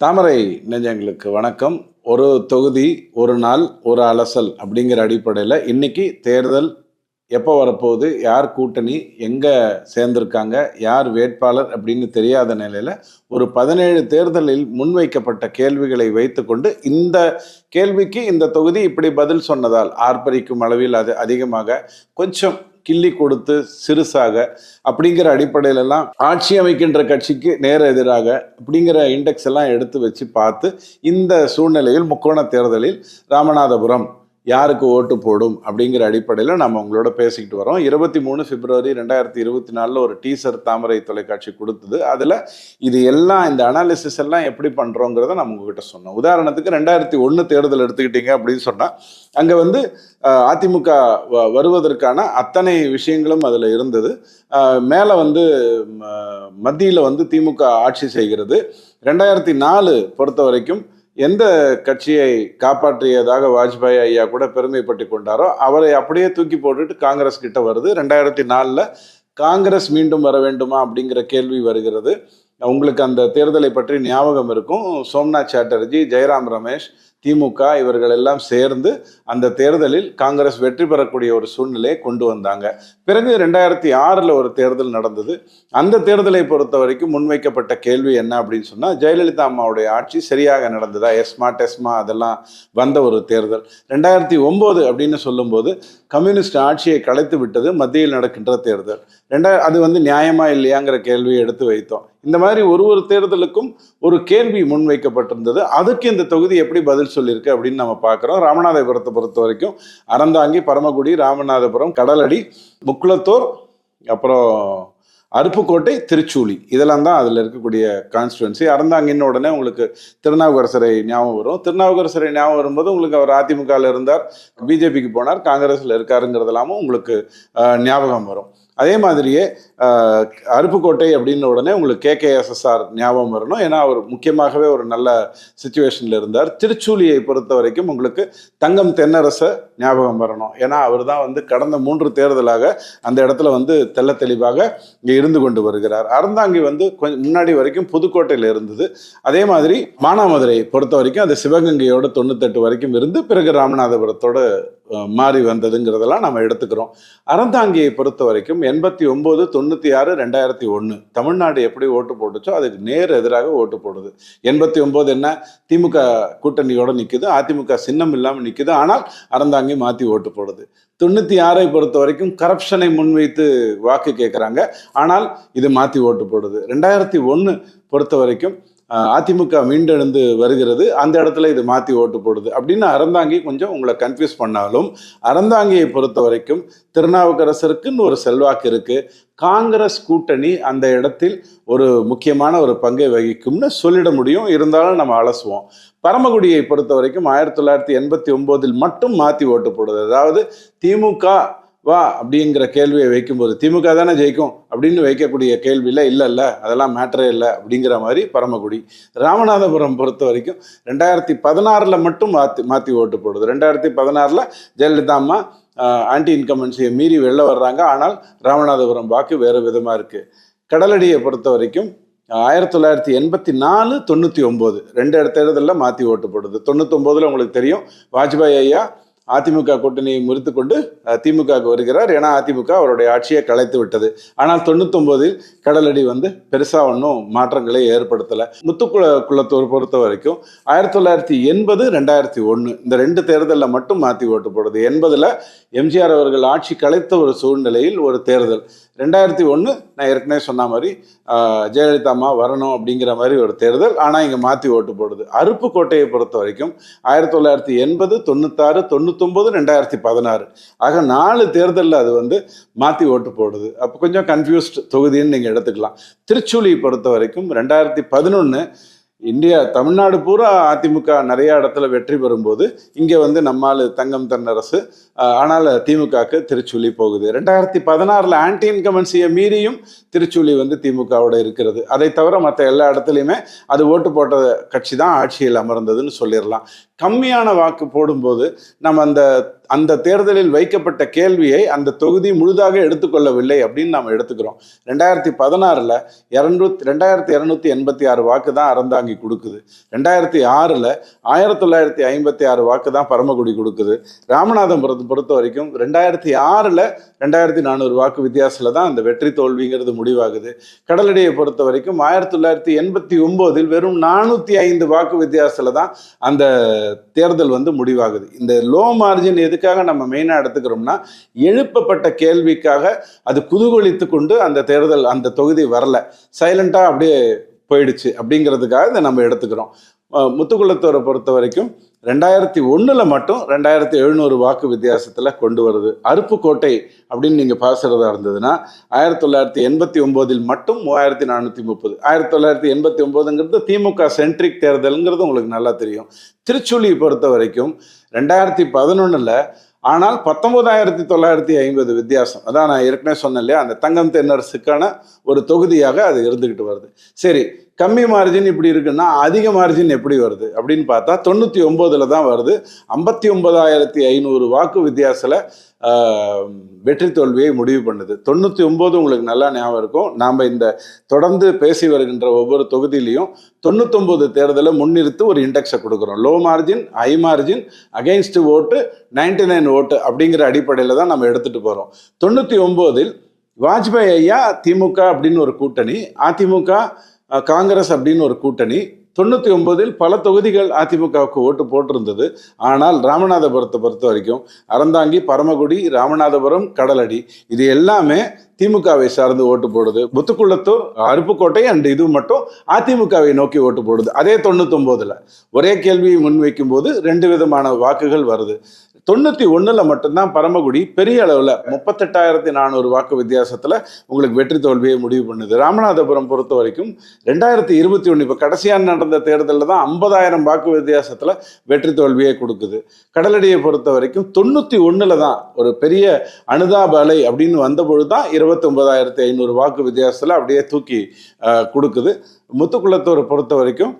தாமரை நெஞ்சங்களுக்கு வணக்கம். ஒரு தொகுதி ஒரு நாள் ஒரு அலசல் அப்படிங்கிற அடிப்படையில் இன்னைக்கு தேர்தல் எப்போ வரப்போகுது யார் கூட்டணி எங்கே சேர்ந்திருக்காங்க யார் வேட்பாளர் அப்படின்னு தெரியாத நிலையில் ஒரு பதினேழு தேர்தலில் முன்வைக்கப்பட்ட கேள்விகளை வைத்துக்கொண்டு இந்த கேள்விக்கு இந்த தொகுதி இப்படி பதில் சொன்னதால் ஆர்ப்பரிக்கும் அளவில் அது அதிகமாக கொஞ்சம் கிள்ளி கொடுத்து சிறுசாக அப்படிங்கிற அடிப்படையிலெல்லாம் ஆட்சி அமைக்கின்ற கட்சிக்கு நேர எதிராக அப்படிங்கிற இண்டெக்ஸ் எல்லாம் எடுத்து வச்சு பார்த்து இந்த சூழ்நிலையில் முக்கோண தேர்தலில் ராமநாதபுரம் யாருக்கு ஓட்டு போடும் அப்படிங்கிற அடிப்படையில் நம்ம உங்களோட பேசிக்கிட்டு வரோம். இருபத்தி மூணு பிப்ரவரி ரெண்டாயிரத்தி இருபத்தி நாலில் ஒரு டீசர் தாமரை தொலைக்காட்சி கொடுத்தது. அதில் இது எல்லாம் இந்த அனாலிசிஸ் எல்லாம் எப்படி பண்ணுறோங்கிறத நம்ம உங்ககிட்ட சொன்னோம். உதாரணத்துக்கு ரெண்டாயிரத்தி ஒன்று தேர்தல் எடுத்துக்கிட்டீங்க அப்படின்னு சொன்னால் அங்கே வந்து அதிமுக வ- வருவதற்கான அத்தனை விஷயங்களும் அதில் இருந்தது. மேலே வந்து மத்தியில் வந்து திமுக ஆட்சி செய்கிறது. ரெண்டாயிரத்தி நாலு பொறுத்த வரைக்கும் எந்த கட்சியை காப்பாற்றியதாக வாஜ்பாய் ஐயா கூட பெருமைப்பட்டு கொண்டாரோ அவரை அப்படியே தூக்கி போட்டுட்டு காங்கிரஸ் கிட்ட வருது. ரெண்டாயிரத்தி நாலில் காங்கிரஸ் மீண்டும் வர வேண்டுமா அப்படிங்கிற கேள்வி வருகிறது. உங்களுக்கு அந்த தேர்தலை பற்றி ஞாபகம் இருக்கும். சோம்நாத் சாட்டர்ஜி ஜெயராம் ரமேஷ் திமுக இவர்கள் எல்லாம் சேர்ந்து அந்த தேர்தலில் காங்கிரஸ் வெற்றி பெறக்கூடிய ஒரு சூழ்நிலையை கொண்டு வந்தாங்க. பிறகு ரெண்டாயிரத்தி ஆறில் ஒரு தேர்தல் நடந்தது. அந்த தேர்தலை பொறுத்த வரைக்கும் முன்வைக்கப்பட்ட கேள்வி என்ன அப்படின்னு சொன்னால் ஜெயலலிதா அம்மாவுடைய ஆட்சி சரியாக நடந்ததா? எஸ்மா டெஸ்மா அதெல்லாம் வந்த ஒரு தேர்தல். ரெண்டாயிரத்தி ஒம்பது அப்படின்னு சொல்லும்போது கம்யூனிஸ்ட் ஆட்சியை கலைத்து விட்டது மத்தியில் நடக்கின்ற தேர்தல். ரெண்டாயிரம் அது வந்து நியாயமா இல்லையாங்கிற கேள்வியை எடுத்து வைத்தோம். இந்த மாதிரி ஒரு ஒரு தேர்தலுக்கும் ஒரு கேள்வி முன்வைக்கப்பட்டிருந்தது. அதுக்கு இந்த தொகுதி எப்படி பதில் சொல்லியிருக்கு அப்படின்னு நம்ம பார்க்குறோம். ராமநாதபுரத்தை பொறுத்த வரைக்கும் அறந்தாங்கி பரமக்குடி ராமநாதபுரம் கடலடி முக்குளத்தூர் அப்புறம் அருப்புக்கோட்டை திருச்சூலி. இதெல்லாம் தான் அதில் இருக்கக்கூடிய கான்ஸ்டுவன்சி அறந்தாங்கின்னு உடனே உங்களுக்கு திருநாவுக்கரசரை ஞாபகம் வரும். திருநாவுக்கரசரை ஞாபகம் வரும்போது உங்களுக்கு அவர் அதிமுகவில் இருந்தார் பிஜேபிக்கு போனார் காங்கிரஸில் இருக்காருங்கிறதெல்லாமும் உங்களுக்கு ஞாபகம் வரும். அதே மாதிரியே அருப்புக்கோட்டை அப்படின்ன உடனே உங்களுக்கு கேகேஎஸ்எஸ்ஆர் ஞாபகம் வரணும். ஏன்னா அவர் முக்கியமாகவே ஒரு நல்ல சுச்சுவேஷனில் இருந்தார். திருச்சூலியை பொறுத்த வரைக்கும் உங்களுக்கு தங்கம் தென்னரச ஞாபகம் வரணும். ஏன்னா அவர் தான் வந்து கடந்த மூன்று தேர்தலாக அந்த இடத்துல வந்து தெள்ள தெளிவாக இங்கே இருந்து கொண்டு வருகிறார். அறந்தாங்கி வந்து கொஞ்சம் முன்னாடி வரைக்கும் புதுக்கோட்டையில் இருந்தது. அதே மாதிரி மானாமதுரை பொறுத்த வரைக்கும் அது சிவகங்கையோட தொண்ணூத்தெட்டு வரைக்கும் இருந்து பிறகு ராமநாதபுரத்தோட மாறி வந்ததுங்கிறதெல்லாம் நம்ம எடுத்துக்கிறோம். அறந்தாங்கியை பொறுத்த வரைக்கும் எண்பத்தி ஒம்பது தொண்ணூற்றி ஆறு ரெண்டாயிரத்தி ஒன்று. தமிழ்நாடு எப்படி ஓட்டு போட்டுச்சோ அதுக்கு நேர் எதிராக ஓட்டு போடுது. எண்பத்தி ஒம்பது என்ன? திமுக கூட்டணியோட நிற்குது அதிமுக சின்னம் இல்லாமல் நிற்குது ஆனால் அறந்தாங்கி மாற்றி ஓட்டு போடுது. தொண்ணூற்றி ஆறை பொறுத்த வரைக்கும் கரப்ஷனை முன்வைத்து வாக்கு கேட்குறாங்க ஆனால் இது மாற்றி ஓட்டு போடுது. ரெண்டாயிரத்தி ஒன்று பொறுத்த வரைக்கும் அதிமுக மீண்டெழுந்து வருகிறது. அந்த இடத்துல இது மாற்றி ஓட்டு போடுது. அப்படின்னு அறந்தாங்கி கொஞ்சம் உங்களை கன்ஃபியூஸ் பண்ணாலும் அறந்தாங்கியை பொறுத்த வரைக்கும் திருநாவுக்கரசருக்குன்னு ஒரு செல்வாக்கு இருக்குது காங்கிரஸ் கூட்டணி அந்த இடத்தில் ஒரு முக்கியமான ஒரு பங்கை வகிக்கும்னு சொல்லிட முடியும். இருந்தாலும் நம்ம அலசுவோம். பரமக்குடியை பொறுத்த வரைக்கும் ஆயிரத்தி தொள்ளாயிரத்தி எண்பத்தி ஒம்போதில் மட்டும் மாற்றி ஓட்டு போடுது. அதாவது திமுக வா அப்படிங்கிற கேள்வியை வைக்கும்போது திமுக தானே ஜெயிக்கும் அப்படின்னு வைக்கக்கூடிய கேள்வியில் இல்லை இல்லை அதெல்லாம் மேட்டரே இல்லை அப்படிங்கிற மாதிரி பரமக்குடி ராமநாதபுரம் பொறுத்த வரைக்கும் ரெண்டாயிரத்தி பதினாறில் மட்டும் மாற்றி மாற்றி ஓட்டு போடுது. ரெண்டாயிரத்தி பதினாறில் ஜெயலலிதா அம்மா ஆன்டி இன்கமன்சியை மீறி வெளில வர்றாங்க. ஆனால் ராமநாதபுரம் வாக்கு வேறு விதமாக இருக்குது கடலடியை பொறுத்த வரைக்கும் ஆயிரத்தி தொள்ளாயிரத்தி எண்பத்தி நாலு தொண்ணூற்றி ஒம்பது ரெண்டு இடத்த இடத்துல மாற்றி ஓட்டு போடுது. தொண்ணூத்தொம்போதில் உங்களுக்கு தெரியும் வாஜ்பாய் ஐயா அதிமுக கூட்டணியை முறித்து கொண்டு திமுகவுக்கு வருகிறார். ஏன்னா அதிமுக அவருடைய ஆட்சியை கலைத்து விட்டது. ஆனால் தொண்ணூத்தொம்போதில் கடலடி வந்து பெருசாக ஒன்றும் மாற்றங்களை ஏற்படுத்தலை. முத்துக்குள குளத்தூர் பொறுத்த வரைக்கும் ஆயிரத்தி தொள்ளாயிரத்தி எண்பது ரெண்டாயிரத்தி ஒன்று இந்த ரெண்டு தேர்தலில் மட்டும் மாற்றி ஓட்டு போடுது. எண்பதில் எம்ஜிஆர் அவர்கள் ஆட்சி கலைத்த ஒரு சூழ்நிலையில் ஒரு தேர்தல். ரெண்டாயிரத்தி ஒன்று நான் ஏற்கனவே சொன்ன மாதிரி ஜெயலலிதா அம்மா வரணும் அப்படிங்கிற மாதிரி ஒரு தேர்தல் ஆனால் இங்கே மாற்றி ஓட்டு போடுது. அருப்புக்கோட்டையை பொறுத்த வரைக்கும் ஆயிரத்தி தொள்ளாயிரத்தி எண்பது தொண்ணூத்தாறு தொண்ணூத்தொம்பது ரெண்டாயிரத்தி பதினாறு. ஆக நாலு தேர்தலில் அது வந்து மாற்றி ஓட்டு போடுது. அப்போ கொஞ்சம் கன்ஃபியூஸ்ட் தொகுதின்னு நீங்கள் எடுத்துக்கலாம். திருச்சூலியை பொறுத்த வரைக்கும் ரெண்டாயிரத்தி பதினொன்று இந்தியா தமிழ்நாடு பூரா அதிமுக நிறைய இடத்துல வெற்றி பெறும்போது இங்கே வந்து நம்மால் தங்கம் தென்னரசு ஆனால் திமுகவுக்கு திருச்சுழி போகுது. ரெண்டாயிரத்தி பதினாறில் ஆன்டி இன்கமன்சியை மீறியும் திருச்சுழி வந்து திமுகவோட இருக்கிறது. அதை தவிர மற்ற எல்லா இடத்துலையுமே அது ஓட்டு போட்ட கட்சி தான் ஆட்சியில் அமர்ந்ததுன்னு சொல்லிடலாம். கம்மியான வாக்கு போடும்போது நம்ம அந்த அந்த தேர்தலில் வைக்கப்பட்ட கேள்வியை அந்த தொகுதி முழுதாக எடுத்துக்கொள்ளவில்லை அப்படின்னு நம்ம எடுத்துக்கிறோம். ரெண்டாயிரத்தி பதினாறில் இரநூத்தி ரெண்டாயிரத்தி இரநூத்தி எண்பத்தி ஆறு வாக்கு தான் அறந்தாங்கி கொடுக்குது. ரெண்டாயிரத்தி ஆறில் ஆயிரத்தி தொள்ளாயிரத்தி ஐம்பத்தி ஆறு வாக்கு தான் பரமக்குடி கொடுக்குது. ராமநாதபுரத்தை பொறுத்த வரைக்கும் ரெண்டாயிரத்தி ஆறில் ரெண்டாயிரத்தி நானூறு வாக்கு வித்தியாசத்தில் தான் அந்த வெற்றி தோல்விங்கிறது முடிவாகுது. கடலடியை பொறுத்த வரைக்கும் ஆயிரத்தி தொள்ளாயிரத்தி எண்பத்தி ஒம்போதில் வெறும் நானூற்றி ஐந்து வாக்கு வித்தியாசத்தில் தான் அந்த தேர்தல் வந்து முடிவாகுது. இந்த லோ மார்ஜின் எது எதுக்காக நம்ம மெயினாக எடுத்துக்கிறோம்னா எழுப்பப்பட்ட கேள்விக்காக அது குதூகலித்து கொண்டு அந்த தேர்தல் அந்த தொகுதி வரல. சைலண்டாக அப்படியே போயிடுச்சு அப்படிங்கிறதுக்காக இதை நம்ம எடுத்துக்கிறோம். முத்துக்குளத்தூரை பொறுத்த வரைக்கும் ரெண்டாயிரத்தி ஒன்றில் மட்டும் ரெண்டாயிரத்தி எழுநூறு வாக்கு வித்தியாசத்தில் கொண்டு வருது. அருப்புக்கோட்டை அப்படின்னு நீங்கள் பாசுறதா இருந்ததுன்னா ஆயிரத்தி தொள்ளாயிரத்தி எண்பத்தி ஒம்போதில் மட்டும் மூவாயிரத்தி நானூற்றி முப்பது. ஆயிரத்தி தொள்ளாயிரத்தி எண்பத்தி ஒம்போதுங்கிறது திமுக சென்ட்ரிக் தேர்தலுங்கிறது உங்களுக்கு நல்லா தெரியும். திருச்சுழி பொறுத்த வரைக்கும் ரெண்டாயிரத்தி பதினொன்றில் ஆனால் பத்தொன்பதாயிரத்தி தொள்ளாயிரத்தி ஐம்பது வித்தியாசம். அதான் நான் ஏற்கனவே சொன்னேன் இல்லையா? அந்த தங்கம் தென்னரசுக்கான ஒரு தொகுதியாக அது இருந்துக்கிட்டு வருது. சரி கம்மி மார்ஜின் இப்படி இருக்குன்னா அதிக மார்ஜின் எப்படி வருது? அப்படின்னு பார்த்தா தொண்ணூற்றி ஒம்போதில் தான் வருது. ஐம்பத்தி ஒன்பதாயிரத்தி ஐநூறு வாக்கு வித்தியாசத்தில் வெற்றி தோல்வியை முடிவு பண்ணுது. தொண்ணூற்றி ஒம்பது உங்களுக்கு நல்லா ஞாபகம் இருக்கும். நாம் இந்த தொடர்ந்து பேசி வருகின்ற ஒவ்வொரு தொகுதியிலையும் தொண்ணூத்தொம்பது தேர்தலை முன்னிறுத்து ஒரு இண்டெக்ஸை கொடுக்குறோம். Low margin high margin against ஓட்டு நைன்டி நைன் ஓட்டு அப்படிங்கிற அடிப்படையில் தான் நம்ம எடுத்துகிட்டு போகிறோம் தொண்ணூற்றி ஒம்போதில் வாஜ்பாய் ஐயா திமுக அப்படின்னு ஒரு கூட்டணி. அதிமுக காங்கிரஸ் அப்படின்னு ஒரு கூட்டணி தொண்ணூற்றி ஒன்பதில் பல தொகுதிகள் அதிமுகவுக்கு ஓட்டு போட்டிருந்தது. ஆனால் ராமநாதபுரத்தை பொறுத்த வரைக்கும் அறந்தாங்கி பரமக்குடி ராமநாதபுரம் கடலடி இது எல்லாமே திமுகவை சார்ந்து ஓட்டு போடுது. முத்துக்குளத்தூர் அருப்புக்கோட்டை அண்ட் இது மட்டும் அதிமுகவை நோக்கி ஓட்டு போடுது. அதே தொண்ணூத்தொம்போதுல ஒரே கேள்வியை முன்வைக்கும் போது ரெண்டு விதமான வாக்குகள் வருது. தொண்ணூற்றி ஒன்றில் மட்டும்தான் பரமக்குடி பெரிய அளவில் முப்பத்தெட்டாயிரத்தி நானூறு வாக்கு வித்தியாசத்தில் உங்களுக்கு வெற்றி தோல்வியை முடிவு பண்ணுது. ராமநாதபுரம் பொறுத்த வரைக்கும் ரெண்டாயிரத்தி இருபத்தி ஒன்று இப்போ கடைசியாக நடந்த தேர்தலில் தான் ஐம்பதாயிரம் வாக்கு வித்தியாசத்தில் வெற்றி தோல்வியை கொடுக்குது. கடலடியை பொறுத்த வரைக்கும் தொண்ணூற்றி ஒன்றில் தான் ஒரு பெரிய அனுதாப அலை அப்படின்னு வந்தபொழுது தான் இருபத்தொம்பதாயிரத்தி ஐநூறு வாக்கு வித்தியாசத்தில் அப்படியே தூக்கி கொடுக்குது. முத்துக்குளத்தூரை பொறுத்த வரைக்கும்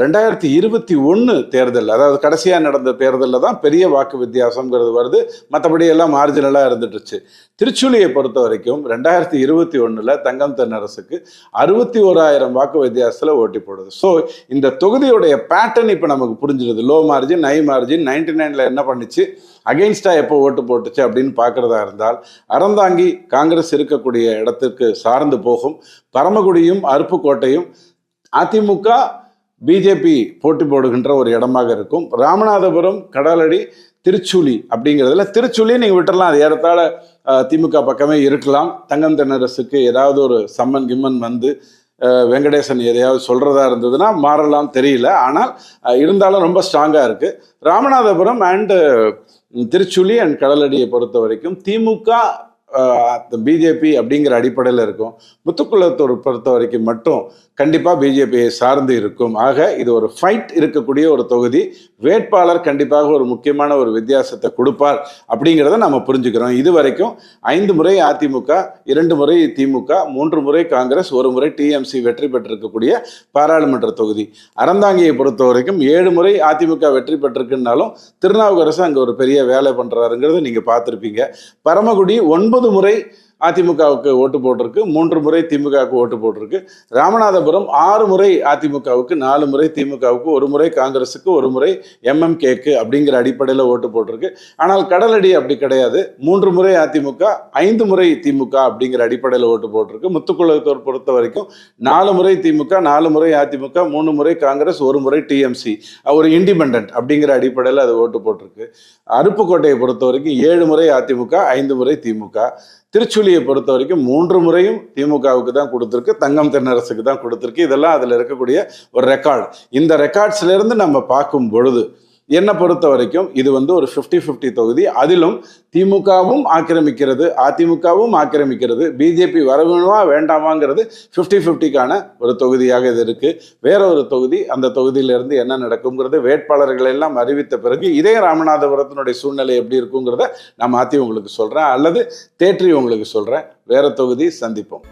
ரெண்டாயிரத்தி இருபத்தி ஒன்று தேர்தல் அதாவது கடைசியாக நடந்த தேர்தலில் தான் பெரிய வாக்கு வித்தியாசங்கிறது வருது. மற்றபடி எல்லாம் மார்ஜினலாக இருந்துட்டுருச்சு. திருச்சுழியை பொறுத்த வரைக்கும் ரெண்டாயிரத்தி இருபத்தி ஒன்றில் தங்கம் தென்னரசுக்கு அறுபத்தி ஓராயிரம் வாக்கு வித்தியாசத்தில் ஓட்டி போடுது. ஸோ இந்த தொகுதியுடைய பேட்டர்ன் இப்போ நமக்கு புரிஞ்சிடுது low margin high margin ninety நைனில் என்ன பண்ணுச்சு? அகெயின்ஸ்டாக எப்போ ஓட்டு போட்டுச்சு அப்படின்னு பார்க்குறதா இருந்தால் அறந்தாங்கி காங்கிரஸ் இருக்கக்கூடிய இடத்திற்கு சார்ந்து போகும். பரமக்குடியும் அருப்புக்கோட்டையும் அதிமுக பிஜேபி போட்டி போடுகின்ற ஒரு இடமாக இருக்கும். ராமநாதபுரம் கடலடி திருச்சுழி அப்படிங்கிறதுல திருச்சுழி நீங்கள் விட்டுறலாம். அது ஏறத்தாழ திமுக பக்கமே இருக்கலாம். தங்கம் தென்னரசுக்கு ஏதாவது ஒரு சம்மன் கிம்மன் வந்து வெங்கடேசன் எதையாவது சொல்கிறதா இருந்ததுன்னா மாறலாம் தெரியல. ஆனால் இருந்தாலும் ரொம்ப ஸ்ட்ராங்காக இருக்குது ராமநாதபுரம் அண்டு திருச்சுழி அண்ட் கடலடியை பொறுத்த வரைக்கும் திமுக பிஜேபி அப்படிங்கிற அடிப்படையில் இருக்கும். முத்துக்குளத்தூர் பொறுத்த வரைக்கும் மட்டும் கண்டிப்பாக பிஜேபியை சார்ந்து இருக்கும். ஆக இது ஒரு ஃபைட் இருக்கக்கூடிய ஒரு தொகுதி. வேட்பாளர் கண்டிப்பாக ஒரு முக்கியமான ஒரு வித்தியாசத்தை கொடுப்பார் அப்படிங்கிறத நம்ம புரிஞ்சுக்கிறோம். இது வரைக்கும் ஐந்து முறை அதிமுக இரண்டு முறை திமுக மூன்று முறை காங்கிரஸ் ஒரு முறை டிஎம்சி வெற்றி பெற்றிருக்கக்கூடிய பாராளுமன்ற தொகுதி. அறந்தாங்கியை பொறுத்த வரைக்கும் ஏழு முறை அதிமுக வெற்றி பெற்றிருக்குன்னாலும் திருநாவுக்கரசு அங்கே ஒரு பெரிய வேலை பண்ணுறாருங்கிறத நீங்கள் பார்த்துருப்பீங்க. பரமக்குடி ஒன்பது முறை அதிமுகவுக்கு ஓட்டு போட்டிருக்கு மூன்று முறை திமுகவுக்கு ஓட்டு போட்டிருக்கு. ராமநாதபுரம் ஆறு முறை அதிமுகவுக்கு நாலு முறை திமுகவுக்கு ஒரு முறை காங்கிரஸுக்கு ஒரு முறை எம்எம்கேக்கு அப்படிங்கிற அடிப்படையில் ஓட்டு போட்டிருக்கு. ஆனால் கடலடி அப்படி கிடையாது. மூன்று முறை அதிமுக ஐந்து முறை திமுக அப்படிங்கிற அடிப்படையில் ஓட்டு போட்டிருக்கு. முத்துக்குளத்தூர் பொறுத்த வரைக்கும் நாலு முறை திமுக நாலு முறை அதிமுக மூணு முறை காங்கிரஸ் ஒரு முறை டிஎம்சி ஒரு இண்டிபெண்ட் அப்படிங்கிற அடிப்படையில் அது ஓட்டு போட்டிருக்கு. அருப்புக்கோட்டையை பொறுத்த வரைக்கும் ஏழு முறை அதிமுக ஐந்து முறை திமுக. திருச்சுழியை பொறுத்த வரைக்கும் மூன்று முறையும் திமுகவுக்கு தான் கொடுத்துருக்கு தங்கம் தென்னரசுக்கு தான் கொடுத்துருக்கு. இதெல்லாம் அதில் இருக்கக்கூடிய ஒரு ரெக்கார்டு இந்த ரெக்கார்ட்ஸ்லேருந்து நம்ம பார்க்கும் பொழுது என்னை பொறுத்த வரைக்கும் இது வந்து ஒரு 50 50 தொகுதி. அதிலும் திமுகவும் ஆக்கிரமிக்கிறது அதிமுகவும் ஆக்கிரமிக்கிறது பிஜேபி வரவேணுமா வேண்டாமாங்கிறது 50 50க்கான ஒரு தொகுதியாக இது இருக்குது வேற ஒரு தொகுதி அந்த தொகுதியிலிருந்து என்ன நடக்குங்கிறது வேட்பாளர்கள் எல்லாம் அறிவித்த பிறகு இதே ராமநாதபுரத்தினுடைய சூழ்நிலை எப்படி இருக்குங்கிறத நான் மாற்றி உங்களுக்கு சொல்கிறேன் அல்லது தேற்றி உங்களுக்கு சொல்கிறேன் வேற தொகுதி சந்திப்போம்.